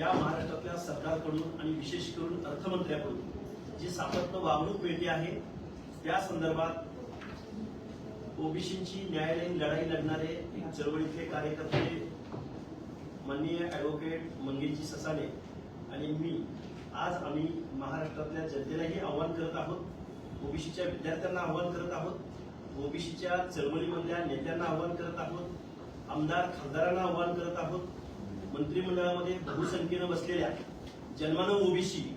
या महाराष्ट्रातल्या सरकारकडून आणि विशेष करून अर्थमंत्र्याकडून जी सातत्य वागणूक मिळते आहे त्या संदर्भात ओबीसींची न्यायालयीन लढाई लढणारे एक चळवळीतले कार्यकर्ते माननीय ऍडव्होकेट मंगेशजी ससाने आणि मी आज आम्ही महाराष्ट्रातल्या जनतेलाही आव्हान करत आहोत ओबीसीच्या विद्यार्थ्यांना आव्हान करत आहोत ओबीसीच्या चळवळीमधल्या नेत्यांना आव्हान करत आहोत आमदार खासदारांना आव्हान करत आहोत मंत्रिमंडळामध्ये बहुसंख्येनं बसलेल्या जन्मानं ओबीसी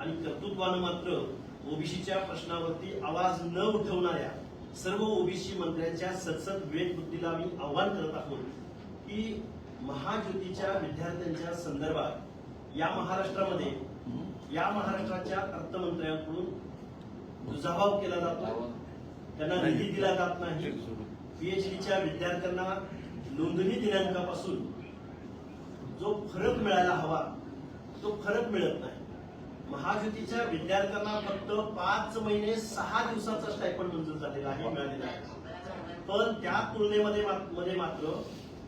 आणि कर्तृत्वानं मात्र ओबीसीच्या प्रश्नावरती आवाज न उठवणाऱ्या सर्व ओबीसी मंत्र्यांच्या सतसत विवेक बुद्धीला आम्ही आव्हान करत आहोत की महाज्योतीच्या विद्यार्थ्यांच्या संदर्भात या महाराष्ट्रामध्ये या महाराष्ट्राच्या अर्थमंत्र्यांकडून दुजाभाव केला जातो. त्यांना निधी दिला जात नाही. पीएचडीच्या विद्यार्थ्यांना नोंदणी दिनांकापासून जो फरक मिळायला हवा तो फरक मिळत नाही. महाज्योतीच्या विद्यार्थ्यांना फक्त पाच महिने सहा दिवसाचा स्टायपंड मंजूर झालेला आहे मिळालेला आहे. पण त्या तुलनेमध्ये मा- मध्ये मात्र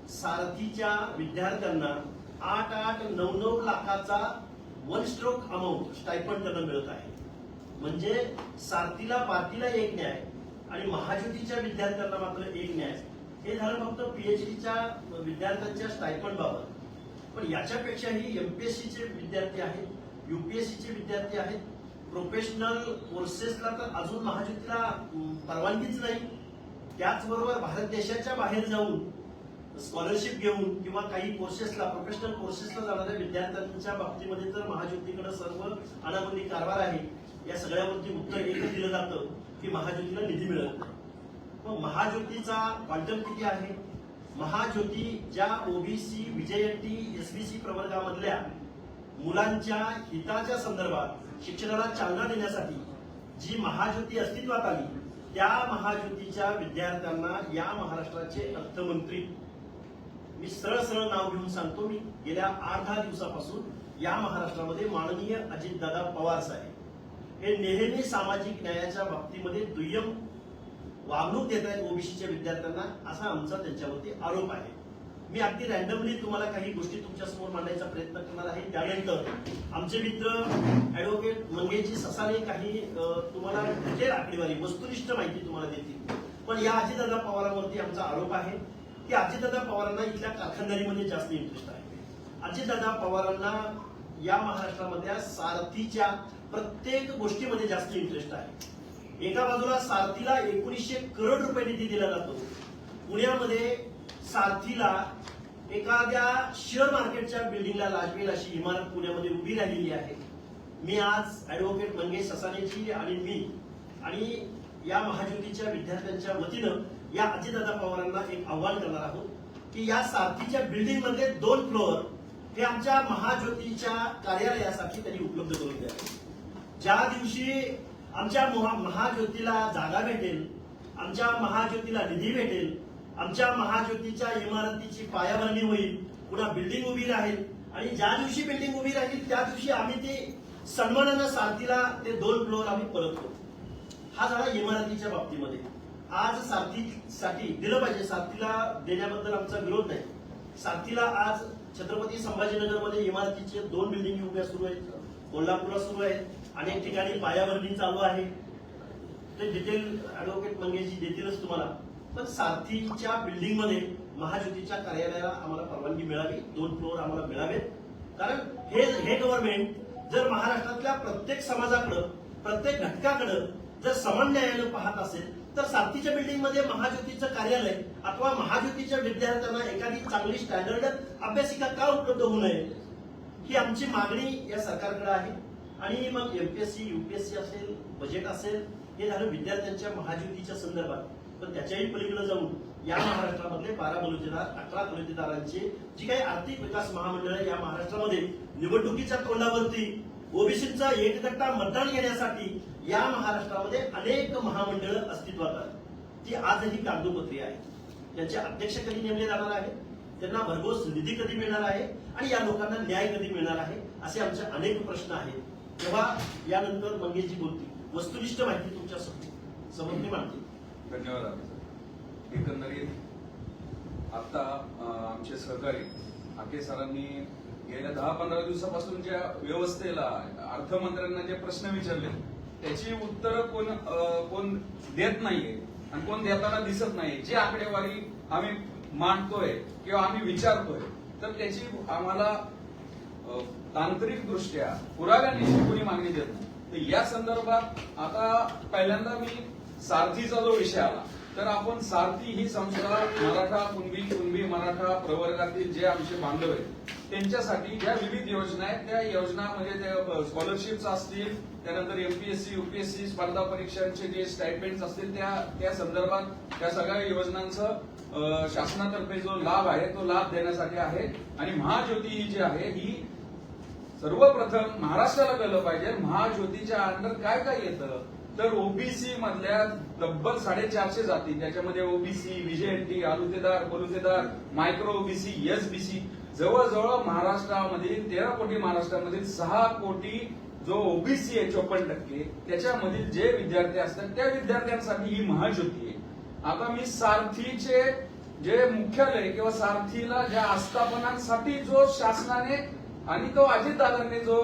सारथीच्या विद्यार्थ्यांना आठ आठ नऊ नऊ लाखाचा वन स्ट्रोक अमाऊंट स्टायपंड त्यांना मिळत आहे. म्हणजे सारथीला बारतीला एक न्याय आणि महाज्योतीच्या विद्यार्थ्यांना मात्र एक न्याय. हे झालं फक्त पीएचडीच्या विद्यार्थ्यांच्या स्टायपंड बाबत. पण याच्यापेक्षाही एमपीएससीचे विद्यार्थी आहेत युपीएससीचे विद्यार्थी आहेत. प्रोफेशनल कोर्सेसला तर अजून महाज्योतीला परवानगीच नाही. त्याचबरोबर भारत देशाच्या बाहेर जाऊन स्कॉलरशिप घेऊन किंवा काही कोर्सेसला प्रोफेशनल कोर्सेसला जाणाऱ्या विद्यार्थ्यांच्या बाबतीमध्ये तर महाज्योतीकडे सर्व अनाबंदी कारभार आहे. या सगळ्यावरती उत्तर एकच दिलं जातं की महाज्योतीला निधी मिळत नाही. मग महाज्योतीचा क्वांटम किती आहे? महाज्योती ज्या ओबीसी विजयटी एसबीसी प्रवर्गामधल्या मुलांच्या हिताच्या संदर्भात शिक्षणाला चालना देण्यासाठी जी महाज्योती अस्तित्वात आली त्या महाज्योतीच्या विद्यार्थ्यांना या महाराष्ट्राचे अर्थमंत्री मी सरळ सरळ नाव घेऊन सांगतो मी. गेल्या आठ दहा दिवसापासून या महाराष्ट्रामध्ये माननीय अजितदादा पवार साहेब हे नेहमी सामाजिक न्यायाच्या बाबतीमध्ये दुय्यम वागणूक देत आहेत ओबीसीच्या विद्यार्थ्यांना असा आमचा त्यांच्यावरती आरोप आहे. मी अगदी रॅन्डमली तुम्हाला काही गोष्टी तुमच्यासमोर मांडायचा प्रयत्न करणार आहे. त्यानंतर आमचे मित्र ऍडव्होकेट मंगेशजी ससाने काही तुम्हाला डिटेल आकडेवारी वस्तुनिष्ठ माहिती तुम्हाला देतील. पण या अजितदादा पवारांवरती आमचा आरोप आहे की अजितदादा पवारांना इथल्या कारखानदारीमध्ये जास्त इंटरेस्ट आहे. अजितदादा पवारांना या महाराष्ट्रामधल्या सारथीच्या प्रत्येक गोष्टीमध्ये जास्त इंटरेस्ट आहे. एका बाजूला सारथीला एकोणीसशे करोड रुपये निधी दिला जातो. पुण्यामध्ये सारथीला एखाद्या शेअर मार्केटच्या बिल्डिंगला लाजवेल अशी इमारत पुण्यामध्ये उभी राहिलेली आहे. मी आज ऍडव्होकेट मंगेश ससानेजी आणि मी आणि या महाज्योतीच्या विद्यार्थ्यांच्या वतीनं या अजितदादा पवारांना एक आव्हान करणार आहोत की या सारथीच्या बिल्डिंगमध्ये दोन फ्लोअर हे आमच्या महाज्योतीच्या कार्यालयासाठी त्यांनी उपलब्ध करून द्यावे. ज्या दिवशी आमच्या महा- महाज्योतीला जागा भेटेल आमच्या महाज्योतीला निधी भेटेल आमच्या महाज्योतीच्या इमारतीची पायाभरणी होईल पुन्हा बिल्डिंग उभी राहील आणि ज्या दिवशी बिल्डिंग उभी राहील त्या दिवशी आम्ही ते सन्मानानं सारथीला ते दोन फ्लोअर आम्ही परत करू हा झाला इमारतीच्या बाबतीमध्ये. आज सारथीसाठी दिलं पाहिजे. सारथीला देण्याबद्दल आमचा विरोध नाही. सारथीला आज छत्रपती संभाजीनगरमध्ये इमारतीचे दोन बिल्डिंग उभ्या सुरू आहेत. कोल्हापूरला सुरू आहेत. अनेक ठिकाणी पायाभरणी चालू आहे. ते डिटेल ऍडव्होकेट मंगेशजी देतीलच तुम्हाला. पण साथीच्या बिल्डिंगमध्ये महाज्योतीच्या कार्यालयाला आम्हाला परवानगी मिळावी. दोन फ्लोअर आम्हाला मिळावेत. कारण हे हे गव्हर्नमेंट जर महाराष्ट्रातल्या प्रत्येक समाजाकडं प्रत्येक घटकाकडं जर समान न्यायालय पाहत असेल तर साथीच्या बिल्डिंगमध्ये महाज्योतीचं कार्यालय अथवा महाज्योतीच्या विद्यार्थ्यांना एखादी चांगली स्टँडर्ड अभ्यासिका का उपलब्ध होऊ नये ही आमची मागणी या सरकारकडे आहे. आणि मग एमपीएससी युपीएससी असेल बजेट असेल हे झालं विद्यार्थ्यांच्या महाज्योतीच्या संदर्भात. पण त्याच्याही पलीकडे जाऊन या महाराष्ट्रामधले बारा बलुतेदार अकरा बलुतेदारांचे जी काही आर्थिक विकास महामंडळ या महाराष्ट्रामध्ये निवडणुकीच्या तोंडावरती ओबीसीचा एकगट्टा मतदान घेण्यासाठी या महाराष्ट्रामध्ये अनेक महामंडळ अस्तित्वात आहेत. ती आजही कागदोपत्री आहे त्यांचे अध्यक्ष कधी नेमले जाणार आहे त्यांना भरघोस निधी कधी मिळणार आहे? आणि या लोकांना न्याय कधी मिळणार आहे? असे आमचे अनेक प्रश्न आहेत. तेव्हा यानंतर मंगेशजी बोलतील. वस्तुनिष्ठ माहिती तुमच्यासमोर. समोर मांडते धन्यवाद एकंदरीत आता आमचे सहकारी आके सरांनी गेल्या दहा पंधरा दिवसापासून ज्या व्यवस्थेला अर्थमंत्र्यांना जे प्रश्न विचारले त्याची उत्तर कोण कोण देत नाहीये आणि कोण देताना दिसत नाही जी आकडेवारी आम्ही मांडतोय किंवा आम्ही विचारतोय तर त्याची आम्हाला तांत्रिक दृष्ट्या पुराव्यानिशी कोणी मागणी देत नाही. तर या संदर्भात आता पहिल्यांदा मी सारथीचा जो विषय आला तर आपण सारथी ही संस्था मराठा कुणबी कुणबी मराठा प्रवर्गातील जे आमचे बांधव आहेत त्यांच्यासाठी ज्या विविध योजना आहेत त्या योजना म्हणजे स्कॉलरशिप्स असतील त्यानंतर एमपीएससी युपीएससी स्पर्धा परीक्षांचे जे स्टायपेंड असतील त्या त्या संदर्भात त्या सगळ्या योजनांचं शासनातर्फे जो लाभ आहे तो लाभ देण्यासाठी आहे. आणि महाज्योती ही जी आहे ही सर्वप्रथम महाराष्ट्राला कळलं पाहिजे. महाज्योतीच्या अंडर काय काय येतं? तर ओबीसी मधल्या तब्बल साडेचारशे जाती त्याच्यामध्ये ओबीसी विजेएनटी आलुतेदार बलुतेदार मायक्रो ओबीसी एसबीसी जवळजवळ महाराष्ट्रामधील तेरा कोटी महाराष्ट्रामधील सहा कोटी जो ओबीसी आहे चोपन्न टक्के त्याच्यामधील जे विद्यार्थी असतात त्या विद्यार्थ्यांसाठी ही महाज्योती आहे. आता मी सारथीचे जे मुख्यालय किंवा सारथीला ज्या आस्थापनांसाठी जो शासनाने आणि तो अजितदादांनी जो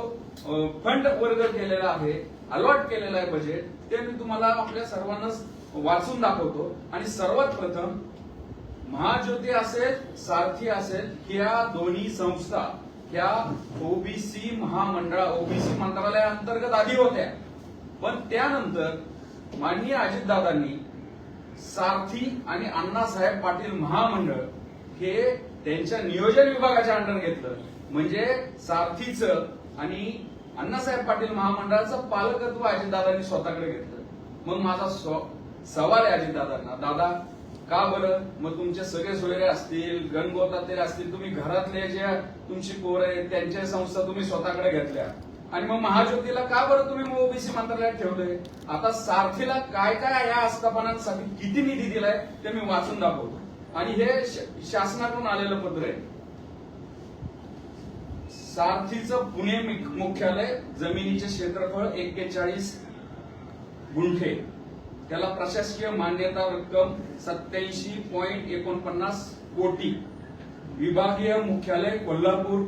फंड वर्ग केलेला आहे अलॉट केलेला आहे बजेट ते मी तुम्हाला आपल्या सर्वांनाच वाचून दाखवतो. आणि सर्वात प्रथम महाज्योती असेल सारथी असेल ह्या दोन्ही संस्था ह्या ओबीसी महामंडळ ओबीसी मंत्रालयाअंतर्गत आधी होत्या. पण त्यानंतर माननीय अजितदादांनी सारथी आणि अण्णासाहेब पाटील महामंडळ हे त्यांच्या नियोजन विभागाच्या अंडर घेतलं. म्हणजे सारथीचं आणि अण्णासाहेब पाटील महामंडळाचं पालकत्व अजितदादांनी स्वतःकडे घेतलं. मग माझा सवाल आहे अजितदादांना दादा का बरं? मग तुमचे सगळे सोयरे असतील गणगोतातले असतील तुम्ही घरातले जे तुमची पोरं आहेत त्यांच्या संस्था तुम्ही स्वतःकडे घेतल्या. आणि मग महाज्योतीला का बरं तुम्ही ओबीसी मंत्रालयात ठेवलंय? आता सारथीला काय काय या आस्थापनांसाठी किती निधी दिलाय ते मी वाचून दाखवतो. आणि हे शासनाकडून आलेलं पत्र आहे. सारथीचं पुणे मुख्यालय जमिनीचे क्षेत्रफळ एक्केचाळीस गुंठे. त्याला प्रशासकीय मान्यता रक्कम सत्याऐंशी पॉईंट एकोणपन्नास कोटी. विभागीय मुख्यालय कोल्हापूर.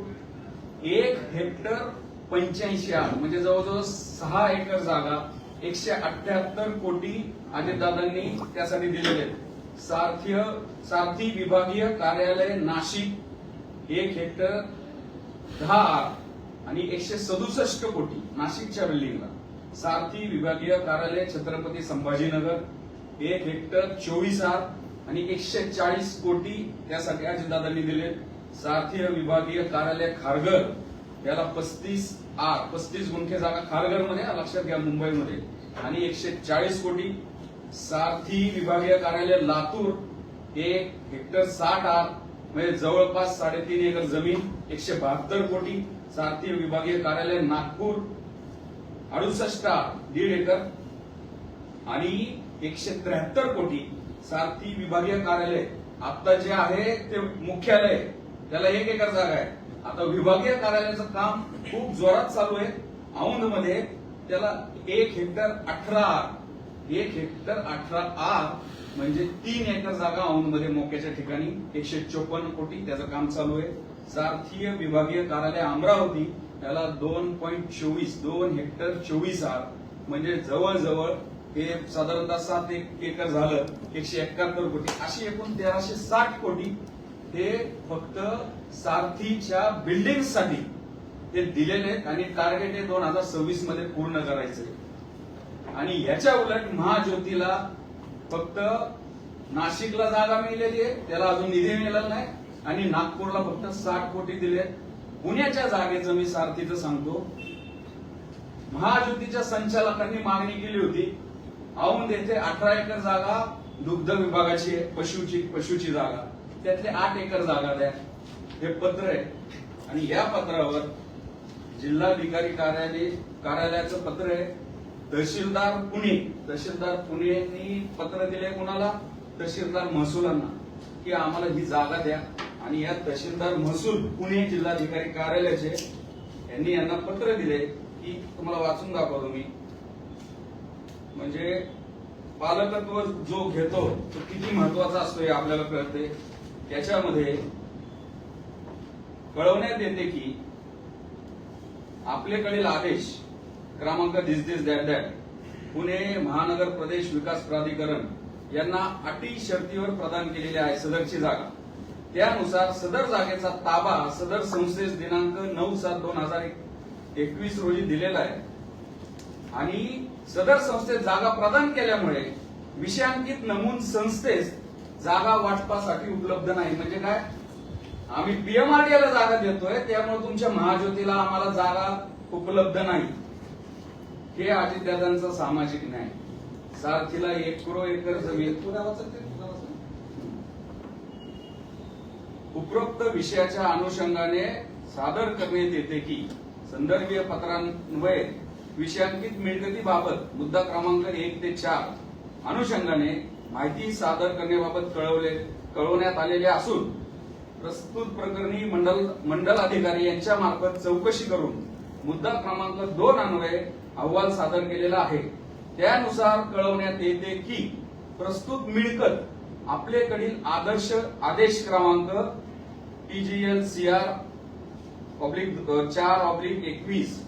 एक हेक्टर पंच्याऐंशी आठ म्हणजे जवळजवळ सहा एकर जागा एकशे अठ्याहत्तर कोटी अजितदादांनी त्यासाठी दिलेले आहेत. सारथीय सारथी विभागीय कार्यालय नाशिक. एक हेक्टर दहा आर आणि एकशे सदुसष्ट कोटी नाशिकच्या बिल्डिंगला. सारथी विभागीय कार्यालय छत्रपती संभाजीनगर एक हेक्टर चोवीस आर आणि एकशे चाळीस कोटी त्यासाठी अजितदादांनी दिले सारथी विभागीय कार्यालय खारघर याला पस्तीस आर पस्तीस गुंठे जागा खारघरमध्ये लक्षात घ्या मुंबईमध्ये. आणि एकशे चाळीस कोटी. सारथी विभागीय कार्यालय लातूर एक हेक्टर साठ आर म्हणजे जवळपास साडेतीन एकर जमीन एकशे बहात्तर कोटी सारथी विभागीय कार्यालय नागपूर अडुसष्ट दीड एकर आणि एकशे त्र्याहत्तर कोटी सारथी विभागीय कार्यालय. आता जे आहे ते मुख्यालय त्याला एक एकर जागा आहे. आता विभागीय कार्यालयाचं काम खूप जोरात चालू आहे. औंधमध्ये त्याला एक हेक्टर अठरा आर एक हेक्टर अठरा आर म्हणजे तीन एकर जागा औंधमध्ये मोक्याच्या ठिकाणी एकशे चोपन्न कोटी त्याचं काम चालू आहे. सारथीय विभागीय कार्यालय अमरावती त्याला दोन पॉईंट चोवीस दोन हेक्टर चोवीस आर. म्हणजे जवळजवळ हे साधारणतः सात एक एकर झालं एकशे एकाहत्तर कोटी. अशी एकूण तेराशे साठ कोटी हे फक्त सारथीच्या बिल्डिंगसाठी ते दिलेले आहेत आणि टार्गेट हे दोन हजार सव्वीसमध्ये पूर्ण करायचे. आणि याच्या उलट महाज्योतीला फक्त नाशिकला जागा मिळालेली आहे. त्याला अजून निधी मिळाला नाही. आणि नागपूरला फक्त साठ कोटी दिले पुण्याच्या जागेचं मी सारथीचं सांगतो. महाज्योतीच्या संचालकांनी मागणी केली होती. औंध येथे अठरा एकर जागा दुग्ध विभागाची आहे पशुची पशुची जागा. त्यातले आठ एकर जागा द्या. हे पत्र आहे. आणि या पत्रावर जिल्हाधिकारी कार्यालय कार्यालयाचं पत्र आहे. तहसीलदार पुणे तहसीलदार पुणेनी पत्र दिले कुणाला? तहसीलदार महसुलांना की आम्हाला ही जागा द्या. आणि या तहसीलदार महसूल पुणे जिल्हाधिकारी कार्यालयाचे यांनी यांना पत्र दिले की तुम्हाला वाचून दाखवतो मी. म्हणजे पालकत्व जो घेतो तो किती महत्त्वाचा असतो हे आपल्याला कळते. त्याच्यामध्ये कळवण्यात येते की आपल्याकडील आदेश क्रमांक this this that that. Pune महानगर प्रदेश विकास प्राधिकरण यांना अटी शर्तीवर प्रदान केलेली आहे सदरची जागा. त्यानुसार सदर जागेचा ताबा सदर संस्थेस दिनांक नऊ सात दोन हजार एकवीस रोजी दिलेला आहे. आणि सदर संस्थेत जागा प्रदान केल्यामुळे विषयांकित नमून संस्थेस जागा वाटपासाठी उपलब्ध नाही. म्हणजे काय? आम्ही पीएमआरडीला जागा देतोय त्यामुळे तुमच्या महाज्योतीला आम्हाला जागा उपलब्ध नाही. हे अजितदादांचा सामाजिक न्याय. सारथीला एक करो एकर जमीन. उपरोक्त विषयाच्या अनुषंगाने सादर करण्यात येते की संदर्भीय पत्रान्वये विषयांकित मिळकतीबाबत मुद्दा क्रमांक एक ते चार अनुषंगाने माहिती सादर करण्याबाबत कळवले कळवण्यात आलेले असून प्रस्तुत प्रकरणी मंडल मंडल अधिकारी यांच्या मार्फत चौकशी करून मुद्दा क्रमांक दोन अन्वये अहवाल सादर केलेला आहे. त्यानुसार कळवण्यात येते की प्रस्तुत मिळकत आपल्याकडील आदर्श आदेश क्रमांक टीजीएल सीआर ऑब्लिक चार ऑब्लिक एकवीस.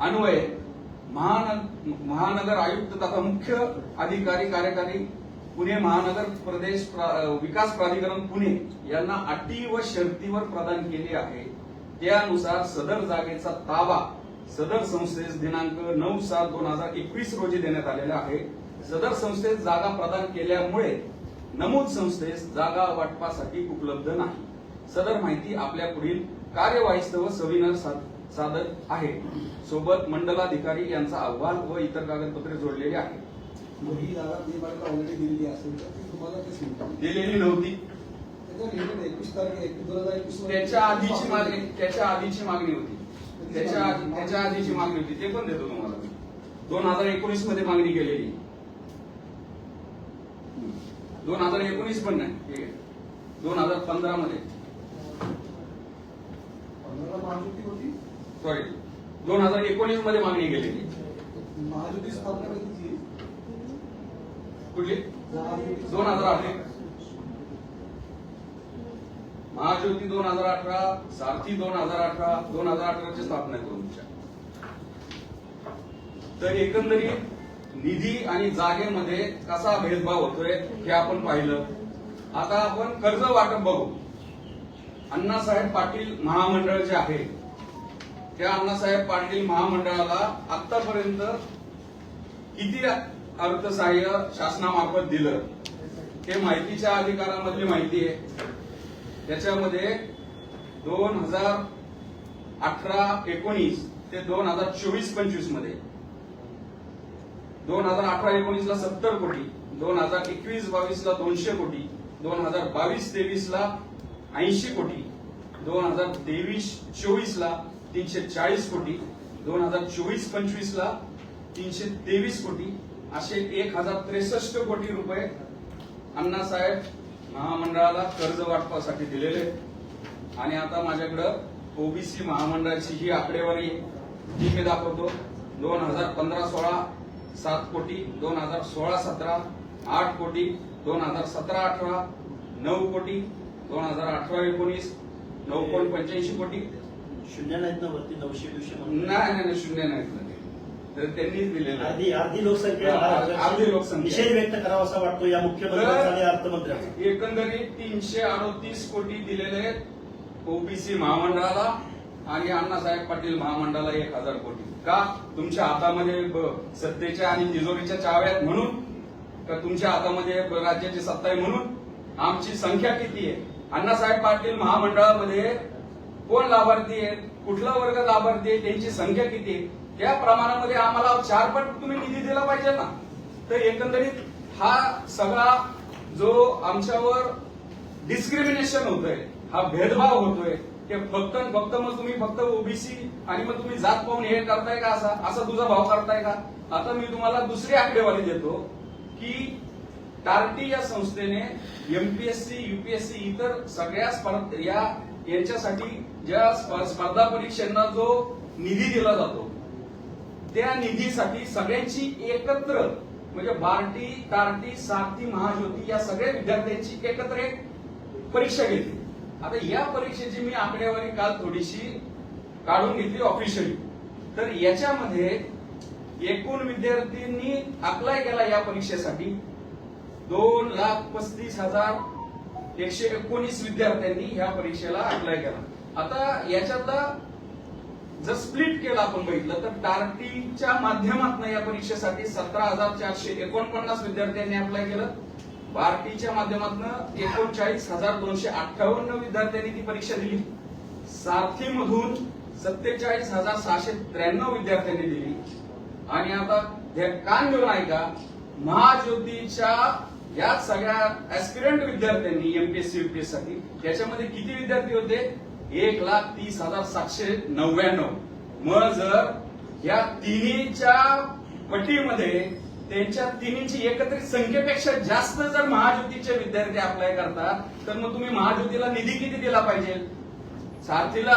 अन्वये महान महानगर आयुक्त तथा मुख्य अधिकारी कार्यकारी पुणे महानगर प्रदेश प्रा- विकास प्राधिकरण पुणे यांना अटी व शर्तीवर प्रदान केली आहे. त्यानुसार सदर जागेचा ताबा सदर संस्थेस दिनांक नऊ सात दोन हजार एकवीस रोजी देण्यात आलेला आहे. सदर संस्थेस जागा प्रदान केल्यामुळे नमूद संस्थेस जागा वाटपासाठी उपलब्ध नाही. सदर माहिती आपल्या पुढील कार्यवाहीस्तव सविनर सादर आहे. सोबत मंडलाधिकारी यांचा अहवाल व इतर कागदपत्रे जोडलेली ही ऑलरेडी दिलेली नव्हती. त्याच्या आधीची मागणी त्याच्या आधीची मागणी होती. त्याच्या त्याच्या आधीची मागणी होती. ते पण देतो तुम्हाला. दोन हजार एकोणीसमध्ये मागणी केलेली. दोन हजार एकोणीस पण नाही. ठीक आहे. दोन हजार पंधरा मध्ये. सॉरी दोन हजार एकोणीसमध्ये मागणी केलेली? कुठली? दोन हजार अठरा महाज्योती दोन हजार अठरा सारथी दोन हजार अठरा दोन हजार अठराची स्थापना करून तर एकंदरीत निधी आणि जागेमध्ये कसा भेदभाव होतोय हे आपण पाहिलं. आता आपण कर्ज वाटप बघू. अण्णासाहेब पाटील महामंडळ जे आहे त्या अण्णासाहेब पाटील महामंडळाला आतापर्यंत किती अर्थसहाय्य शासनामार्फत दिलं? हे माहितीच्या अधिकारामधली माहिती आहे. त्याच्यामध्ये दोन हजार अठरा एकोणीस ते दोन हजार चोवीस पंचवीसमध्ये. दोन हजार अठरा एकोणीस ला सत्तर कोटी दोन हजार एकवीस बावीस ला दोनशे कोटी दोन हजार बावीस तेवीस ला ऐंशी कोटी दोन हजार तेवीस चोवीस ला तीनशे चाळीस कोटी दोन हजार चोवीस पंचवीस ला तीनशे तेवीस कोटी असे एक हजार त्रेसष्ट कोटी रुपये अण्णासाहेब महामंडळाला कर्ज वाटपासाठी दिलेले. आणि आता माझ्याकडं ओबीसी महामंडळाची ही आकडेवारी. ती मी दाखवतो दोन हजार पंधरा सोळा सात कोटी दोन हजार सोळा सतरा आठ कोटी दोन हजार सतरा अठरा नऊ कोटी दोन हजार अठरा एकोणीस नऊ पॉईंट पंच्याऐंशी कोटी शून्य नाहीत ना वरती नऊशे नाही नाही नाही, शून्य नाहीत. तर त्यांनीच दिलेलं आहे. अर्धी अर्धी लोकसंख्या अर्धी लोकसंख्या. निषेध व्यक्त करावा असा वाटतो या मुख्यमंत्र्यांचा आणि अर्थमंत्र्यांचा. एकंदरीत तीनशे अडोतीस कोटी दिलेले आहेत ओबीसी महामंडळाला आणि अण्णासाहेब पाटील महामंडळाला एक हजार कोटी. का? तुमच्या हातामध्ये ब- सत्तेच्या आणि तिजोरीच्या चाव्या आहेत म्हणून? का तुमच्या हातामध्ये ब- राज्याची सत्ता आहे म्हणून? आमची संख्या किती आहे? अण्णासाहेब पाटील महामंडळामध्ये कोण लाभार्थी आहेत? कुठला वर्ग लाभार्थी आहे? त्यांची संख्या किती आहे? त्या प्रमाणामध्ये आम्हाला चार पट तुम्ही निधी दिला पाहिजे ना. तर एकंदरीत हा सगळा जो आमच्यावर डिस्क्रिमिनेशन होतोय हा भेदभाव होतोय ते फक्त फक्त मग तुम्ही फक्त ओबीसी आणि मग तुम्ही जात पाहून हे करताय का असा असा तुझा भाव करताय का? आता मी तुम्हाला दुसरी आकडेवारी देतो की टार्टी या संस्थेने एमपीएससी युपीएससी इतर सगळ्या स्पर्ध या यांच्यासाठी ज्या स्प- स्पर्धा परीक्षांना जो निधी दिला जातो त्या निधीसाठी सगळ्यांची एकत्र म्हणजे बार्टी तारटी सारथी महाज्योती या सगळ्या विद्यार्थ्यांची एकत्र एक परीक्षा घेतली. आता या परीक्षेची मी आकडेवारी काल थोडीशी काढून घेतली ऑफिशियली तर याच्यामध्ये एकूण विद्यार्थ्यांनी अप्लाय केला या परीक्षेसाठी दोन लाख पस्तीस हजार एकशे एकोणीस विद्यार्थ्यांनी या परीक्षेला अप्लाय केला. आता याच्यातला जर स्प्लिट केलं आपण बघितलं तर डार्टीच्या माध्यमातून या परीक्षेसाठी सतरा हजार चारशे एकोणपन्नास विद्यार्थ्यांनी अप्लाय केलं. बार्टीच्या माध्यमातून एकोणचाळीस हजार दोनशे अठ्ठावन्न विद्यार्थ्यांनी ती परीक्षा दिली. सारथीमधून सत्तेचाळीस हजार सहाशे त्र्याण्णव विद्यार्थ्यांनी दिली. आणि आता हे कान घेऊन ऐका महाज्योतीच्या या सगळ्या ऍस्पिरंट विद्यार्थ्यांनी एमपीएससी युपीएससाठी त्याच्यामध्ये किती विद्यार्थी होते? एक लाख तीस हजार सातशे नव्याण्णव. मग जर या तिन्हीच्या पटीमध्ये त्यांच्या तिन्हीची एकत्रित संख्येपेक्षा जास्त जर महाज्योतीचे विद्यार्थी अप्लाय करतात तर मग तुम्ही महाज्योतीला निधी किती दिला पाहिजे? सारथीला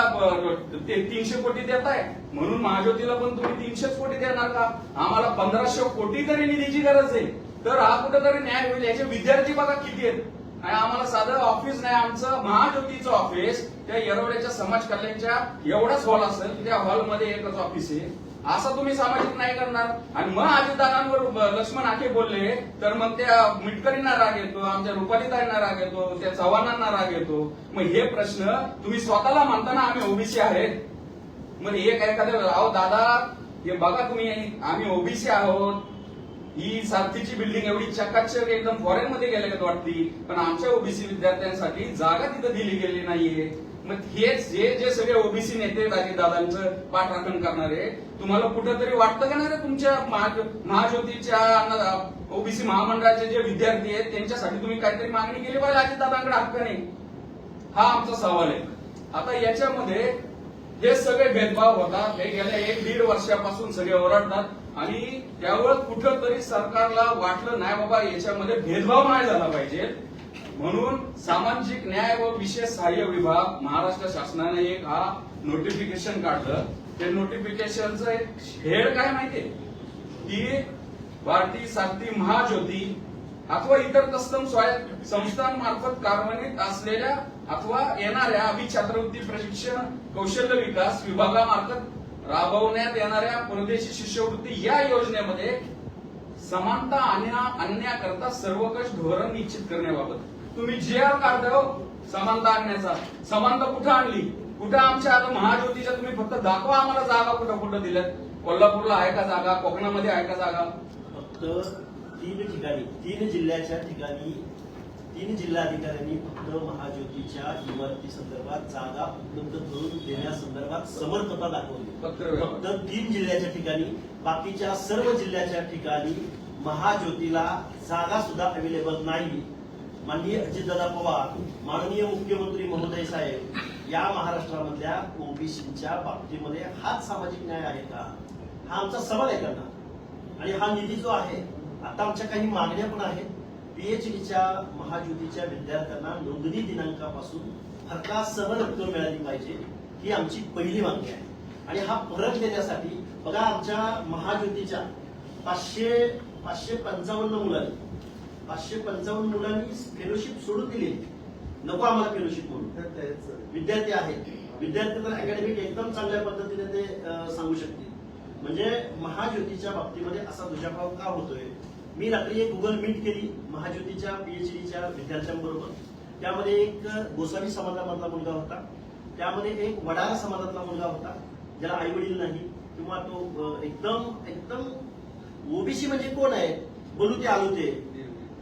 ते तीनशे कोटी देताय म्हणून महाज्योतीला पण तुम्ही तीनशेच कोटी देणार का? आम्हाला पंधराशे कोटी तरी निधीची गरज आहे. तर हा कुठेतरी न्याय होईल. याचे विद्यार्थी बघा किती आहेत. आणि आम्हाला साधं ऑफिस नाही आमचं महाज्योतीचं ऑफिस त्या येरवड्याच्या समाज कल्याणच्या एवढाच हॉल असेल त्या हॉलमध्ये एकच ऑफिस आहे. असं तुम्ही सामाजिक नाही करणार. आणि मग अजितदादांवर लक्ष्मण आखे बोलले तर मग त्या मिटकरींना राग येतो आमच्या रुपालीताईंना राग येतो त्या चव्हाणांना राग येतो. मग हे प्रश्न तुम्ही स्वतःला म्हणताना आम्ही ओबीसी आहेत. मग एक एखाद्या अहो दादा हे बघा तुम्ही आम्ही ओबीसी आहोत. ही सारथीची बिल्डिंग एवढी चकाचक एकदम फॉरेन मध्ये गेल्यागत वाटली पण आमच्या ओबीसी विद्यार्थ्यांसाठी जागा तिथं दिली गेली नाहीये. मग हेच जे जे सगळे ओबीसी नेते दादांचं पाठराखण करणारे तुम्हाला कुठंतरी वाटतं का नाही रे तुमच्या महाज्योतीच्या ओबीसी महामंडळाचे जे विद्यार्थी आहेत त्यांच्यासाठी तुम्ही काहीतरी मागणी केली पाहिजे अजित हक्क नाही हा आमचा सवाल आहे. आता याच्यामध्ये हे सगळे भेदभाव होतात. हे गेल्या एक दीड वर्षापासून सगळे ओरडतात. आणि त्यावर कुठंतरी सरकारला वाटलं नाही बाबा याच्यामध्ये भेदभाव नाही झाला पाहिजे. म्हणून सामाजिक न्याय व विशेष सहाय्य विभाग महाराष्ट्र शासनाने एक हा नोटिफिकेशन काढलं. ते नोटिफिकेशनचं एक हेड काय माहितीये की भारती साती महाज्योती अथवा इतर तत्सम स्वायत्त संस्थांमार्फत कार्यान्वित असलेल्या अथवा येणाऱ्या अभिछात्रवृत्ती प्रशिक्षण कौशल्य विकास विभागामार्फत राबवण्यात येणाऱ्या परदेशी शिष्यवृत्ती या योजनेमध्ये समानता आणण्या आणण्याकरता सर्वकष धोरण निश्चित करण्याबाबत. तुम्ही जे आर काढता समानता आणण्याचा समानता कुठं आणली? कुठं आमच्या आता महाज्योतीच्या तुम्ही फक्त दाखवा आम्हाला जागा कुठं कुठं दिल्यात? कोल्हापूरला आहे का जागा? कोकणामध्ये आहे का जागा? फक्त तीन ठिकाणी तीन जिल्ह्याच्या ठिकाणी तीन जिल्हाधिकाऱ्यांनी फक्त महाज्योतीच्या इमारती संदर्भात जागा उपलब्ध करून देण्यासंदर्भात समर्थता दाखवली. फक्त तीन जिल्ह्याच्या ठिकाणी बाकीच्या सर्व जिल्ह्याच्या ठिकाणी महाज्योतीला जागा सुद्धा अवेलेबल नाही. माननीय अजितदादा पवार माननीय मुख्यमंत्री महोदय साहेब या महाराष्ट्रामधल्या ओबीसीच्या बाबतीमध्ये हाच सामाजिक न्याय आहे का? हा आमचा सवाल आहे त्यांना. आणि हा निधी जो आहे आता आमच्या काही मागण्या पण आहेत. पीएचडीच्या महाज्योतीच्या विद्यार्थ्यांना नोंदणी दिनांकापासून फरकासह रक्कम मिळाली पाहिजे ही आमची पहिली मागणी आहे. आणि हा फरक देण्यासाठी बघा आमच्या महाज्योतीच्या पाचशे पाचशे पंचावन्न मुलांनी पाचशे पंचावन्न मुलांनी फेलोशिप सोडून दिली. नको आम्हाला फेलोशिप म्हणून. विद्यार्थी आहेत. विद्यार्थी तर अकॅडमिक एकदम चांगल्या पद्धतीने ते सांगू शकतील. म्हणजे महाज्योतीच्या बाबतीमध्ये असा दुजाभाव का होतोय? मी रात्री एक गुगल मीट केली महाज्योतीच्या पीएचडीच्या विद्यार्थ्यांबरोबर त्यामध्ये एक गोसावी समाजामधला मुलगा होता. त्यामध्ये एक वडारा समाजातला मुलगा होता ज्याला आई वडील नाही किंवा तो एकदम एकदम ओबीसी म्हणजे कोण आहे? बोलू ते आलू ते.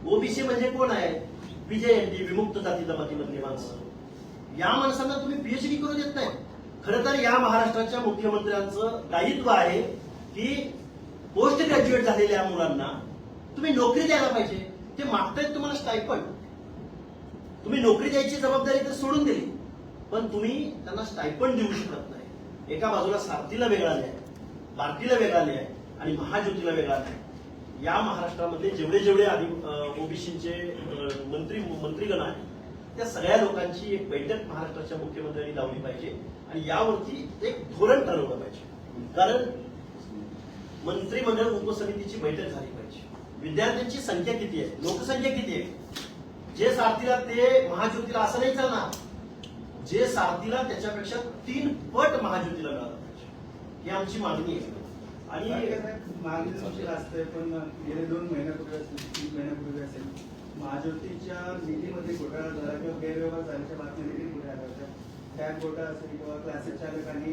ओबीसी म्हणजे कोण आहे? बीजेएनटी विमुक्त जाती जमातीमधली माणसं. या माणसांना तुम्ही पीएचडी करू देत नाही. खरं तर या महाराष्ट्राच्या मुख्यमंत्र्यांचं दायित्व आहे की पोस्ट ग्रॅज्युएट झालेल्या मुलांना तुम्ही नोकरी द्यायला पाहिजे. ते मागतायत तुम्हाला स्टायपंड तुम्ही नोकरी द्यायची जबाबदारी तर सोडून दिली. पण तुम्ही त्यांना स्टायपंड देऊ शकत नाही. एका बाजूला सारथीला वेगळा लिहाय भारतीला वेगळा लिहाय आणि महाज्योतीला वेगळा लिहाय या महाराष्ट्रामध्ये जेवढे जेवढे आधी ओबीसीचे मंत्री मंत्रीगण आहेत त्या सगळ्या लोकांची एक बैठक महाराष्ट्राच्या मुख्यमंत्र्यांनी लावली पाहिजे आणि यावरती एक धोरण ठरवलं पाहिजे. कारण मंत्रिमंडळ उपसमितीची बैठक झाली पाहिजे. विद्यार्थ्यांची संख्या किती आहे? लोकसंख्या किती आहे? जे सारथीला ते महाज्योतीला असं नाही चालणार. जे सारथीला त्याच्यापेक्षा तीन पट महाज्योतीला मिळालं पाहिजे. ही आमची मागणी आहे. आणि मागणी तुमची असते पण गेले दोन महिन्यापूर्वी असेल तीन महिन्यापूर्वी असेल महाज्योतीच्या निधीमध्ये घोटाळा झाला किंवा गैरव्यवहार झाल्याच्या बातम्या देखील पुढे आल्या होत्या. त्या घोटाळा असेल किंवा क्लासेस चालकांनी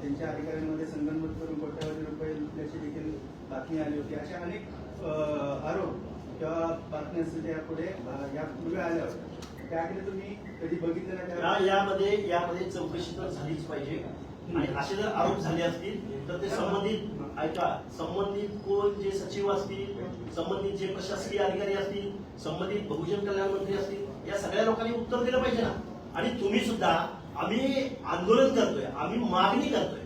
त्यांच्या अधिकाऱ्यांमध्ये संगणमत करून कोट्यावधी रुपये लुटल्याची देखील बातमी आली होती. अशा अनेक आरोप किंवा बातम्या यापुढे यापूर्वी आल्या होत्या त्याकडे तुम्ही कधी बघितलं नाही यामध्ये यामध्ये चौकशी तर झालीच पाहिजे. आणि असे जर आरोप झाले असतील तर ते संबंधित ऐका संबंधित कोण जे सचिव असतील संबंधित जे प्रशासकीय अधिकारी असतील संबंधित बहुजन कल्याण मंत्री असतील या सगळ्या लोकांनी उत्तर दिलं पाहिजे ना. आणि तुम्ही सुद्धा आम्ही आंदोलन करतोय आम्ही मागणी करतोय.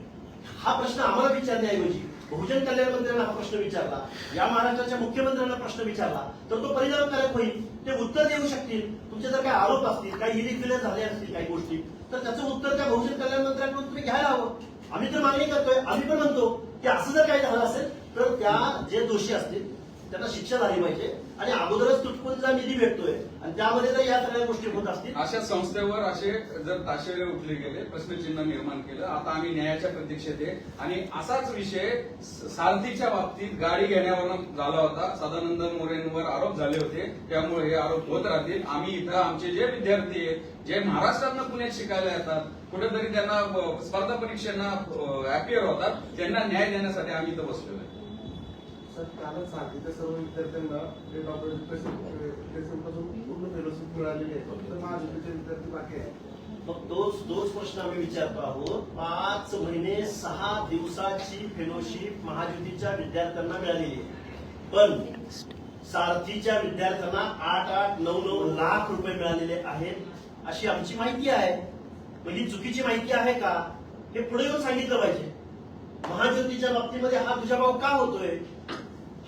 हा प्रश्न आम्हाला विचारण्याऐवजी बहुजन कल्याण मंत्र्यांना हा प्रश्न विचारला या महाराष्ट्राच्या मुख्यमंत्र्यांना प्रश्न विचारला तर तो परिणामकारक होईल ते उत्तर देऊ शकतील तुमचे जर काही आरोप असतील काही इलिक्युलेट झाले असतील काही गोष्टी तर त्याचं उत्तर त्या बहुजन कल्याण मंत्र्यांकडून तुम्ही घ्यायला हवं. आम्ही तर मागणी करतोय आम्ही पण म्हणतो की असं जर काही झालं असेल तर त्या जे दोषी असतील त्यांना शिक्षा झाली पाहिजे. आणि अगोदरच तुटपुंजा निधी भेटतोय. आणि त्यामध्ये जर या सगळ्या गोष्टी होत असतील. अशा संस्थेवर असे जर ताशेरे उठले गेले प्रश्नचिन्ह निर्माण केलं आता आम्ही न्यायाच्या प्रतीक्षेत आहे. आणि असाच विषय सारथीच्या बाबतीत गाडी घेण्यावर झाला होता. सदानंद मोरेंवर आरोप झाले होते. त्यामुळे हे आरोप होत राहतील. आम्ही इथं आमचे जे विद्यार्थी आहेत जे महाराष्ट्रातनं पुण्यात शिकायला येतात कुठेतरी त्यांना स्पर्धा परीक्षांना अपियर होतात त्यांना न्याय देण्यासाठी आम्ही इथं बसलेलो आहे. सर कालच सांगितलं सर्व विद्यार्थ्यांना ते डॉक्टरपासून पूर्ण फेलोशिप मिळालेली आहे फक्त महाविद्यालयाचे विद्यार्थी बाकी आहे मग तोच तोच प्रश्न आम्ही विचारतो आहोत. पाच महिने सहा दिवसाची फेलोशिप महाज्योतीच्या विद्यार्थ्यांना मिळालेली आहे. पण सारथीच्या विद्यार्थ्यांना आठ आठ नऊ नऊ लाख रुपये मिळालेले आहेत अशी आमची माहिती आहे. ही चुकीची माहिती आहे का? हे पुढे येऊन सांगितलं पाहिजे. महाज्योतीच्या बाबतीमध्ये हा तुझा भाव का होतोय?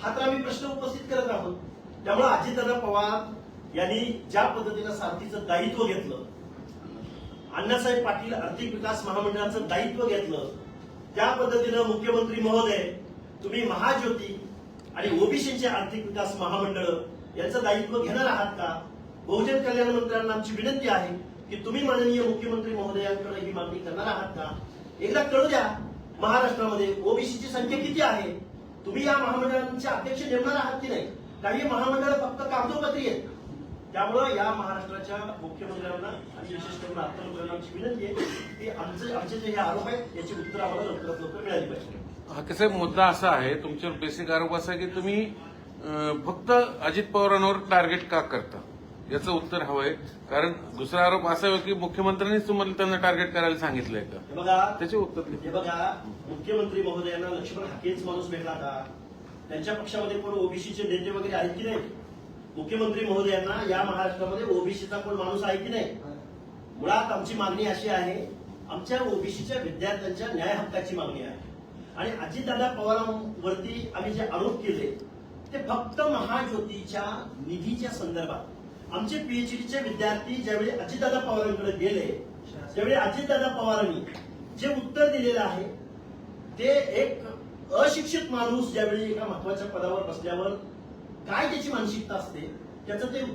हा तर आम्ही प्रश्न उपस्थित करत आहोत. त्यामुळे अजितदादा पवार यांनी ज्या पद्धतीनं सारथीचं दायित्व घेतलं अण्णासाहेब पाटील आर्थिक विकास महामंडळाचं दायित्व घेतलं त्या पद्धतीनं मुख्यमंत्री महोदय तुम्ही महाज्योती आणि ओबीसीचे आर्थिक विकास महामंडळ यांचं दायित्व घेणार आहात का? बहुजन कल्याण मंत्र्यांना आमची विनंती आहे की तुम्ही माननीय मुख्यमंत्री महोदयांकडे ही मागणी करणार आहात का? एकदा कळू द्या महाराष्ट्रामध्ये ओबीसीची संख्या किती आहे? तुम्ही या महामंडळांचे अध्यक्ष नेमणार आहात की नाही? काही महामंडळ फक्त कागदोपत्री आहेत. त्यामुळं या महाराष्ट्राच्या मुख्यमंत्र्यांना आणि विशेष करून अर्थमंत्र्यांना विनंती आहे की आमचे आमचे जे हे आरोप आहेत याची उत्तर आम्हाला लवकरात लवकर मिळाली पाहिजे. हा कसा मुद्दा असा आहे तुमच्यावर बेसिक आरोप असा आहे की तुम्ही फक्त अजित पवारांवर टार्गेट का करता? याचं उत्तर हवंय. कारण दुसरा आरोप असा आहे की मुख्यमंत्र्यांनीच तुम्हाला त्यांना टार्गेट करायला सांगितलंय का? बघा. त्याचे उत्तर हे. बघा. मुख्यमंत्री महोदयांना लक्ष्मण हाकेच माणूस भेटला का त्यांच्या पक्षामध्ये कोण ओबीसीचे नेते वगैरे आहेत की नाही? मुख्यमंत्री महोदयांना या महाराष्ट्रामध्ये ओबीसीचा कोण माणूस आहे की नाही? मुळात आमची मागणी अशी आहे आमच्या ओबीसीच्या विद्यार्थ्यांच्या न्याय हक्काची मागणी आहे. आणि अजितदादा पवारांवरती आम्ही जे आरोप केले ते फक्त महाज्योतीच्या निधीच्या संदर्भात. आमचे पीएचडीचे विद्यार्थी ज्यावेळी अजितदादा पवारांकडे गेले त्यावेळी अजितदादा पवारांनी जे उत्तर दिलेलं आहे ते एक अशिक्षित माणूस ज्यावेळी एका महत्त्वाच्या पदावर बसल्यावर काय त्याची मानसिकता असते त्याचं ते